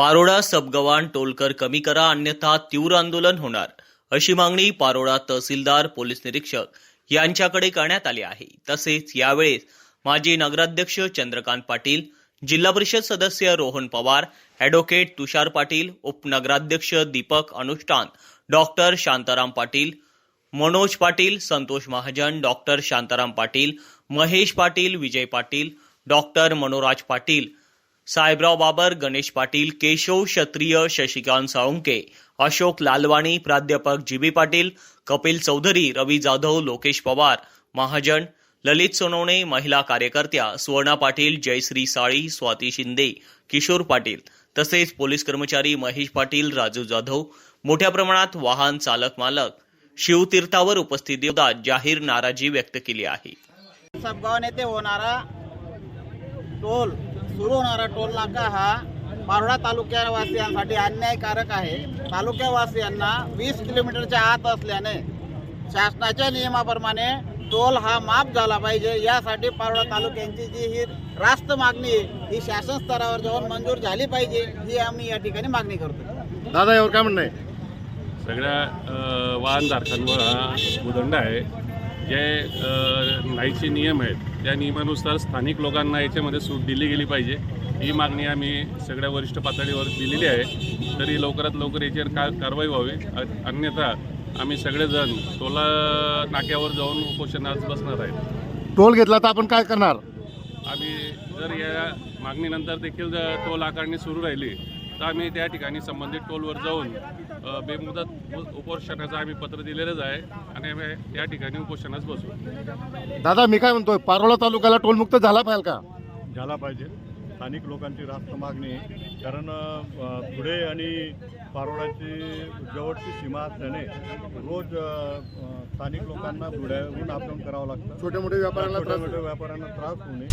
पारोडा सबगवान टोलकर कमी करा अन्यथा तीव्र आंदोलन होणार. अशी मागणी पारोडा तहसीलदार पोलीस निरीक्षक यांच्याकडे करण्यात आली आहे. तसेच यावेळेस माजी नगराध्यक्ष चंद्रकांत पाटील जिल्हा परिषद सदस्य रोहन पवार ॲडव्होकेट तुषार पाटील उपनगराध्यक्ष Deepak Anushthan doctor Shantaram Patil Manoj Patil Santosh Mahajan doctor Shantaram Patil Mahesh Patil Vijay Patil doctor Manoraj Patil Sahebrao Babar Ganesh Patil Keshav Kshatriya Shashikant Salunke Ashok Lalwani प्राध्यापक जी बी पाटील कपिल चौधरी रवी जाधव लोकेश पवार महाजन ललित सोनवणे महिला कार्यकर्त्या सुवर्णा पाटील जयश्री साळी स्वाती शिंदे किशोर पाटील तसेच पोलीस कर्मचारी महेश पाटील राजू जाधव मोठ्या प्रमाणात वाहन चालक मालक शिवतीर्थावर उपस्थित होता जाहीर नाराजी व्यक्त केली आहे. सबगाव नेते होणारा टोल सुरू होणारा टोल नाका हा पारोडा तालुक्यावासियांसाठी अन्यायकारक आहे. तालुक्यावासियांना वीस किलोमीटरच्या आत असल्याने शासनाच्या नियमाप्रमाणे टोल हा माफ झाला पाहिजे. यासाठी पारोडा तालुक्यांची जी ही रास्त मागणी आहे ही शासन स्तरावर जाऊन मंजूर झाली पाहिजे ही आम्ही या ठिकाणी मागणी करतो. दादा यावर काय म्हणणं आहे? सगळ्या वाहनधारकांवर हा उदंड आहे. जे नाहीचे नियम आहेत. त्या नियमानुसार स्थानिक लोकांना याच्यामध्ये सूट दिली गेली पाहिजे. ही मागणी आम्ही सगळ्या वरिष्ठ पातळीवर दिलेली आहे. तरी लवकरात लवकर याच्यावर का कारवाई व्हावी. अन्यथा आम्ही सगळेजण टोला नाक्यावर जाऊन उपोषणास बसणार आहेत. टोल घेतला तर आपण काय करणार? आम्ही जर या मागणीनंतर देखील जर टोल आकारणी सुरू राहिली तर आम्ही त्या ठिकाणी संबंधित टोलवर जाऊन बेमुदत उपोषणाचं आम्ही पत्र दिलेलंच आहे आणि आम्ही या ठिकाणी उपोषणास बसू. दादा मी काय म्हणतोय पारोळा तालुक्याला टोलमुक्त झाला पाहिजे का? झाला पाहिजे. स्थानिक लोकांची रास्त मागणी. कारण धुळे आणि पारोडाची जवळची सीमा असल्याने रोज स्थानिक लोकांना धुळ्याहून अपडाऊन करावं लागतं. छोट्या मोठ्या व्यापाऱ्यांना छोट्या मोठ्या व्यापाऱ्यांना त्रास होऊ नये.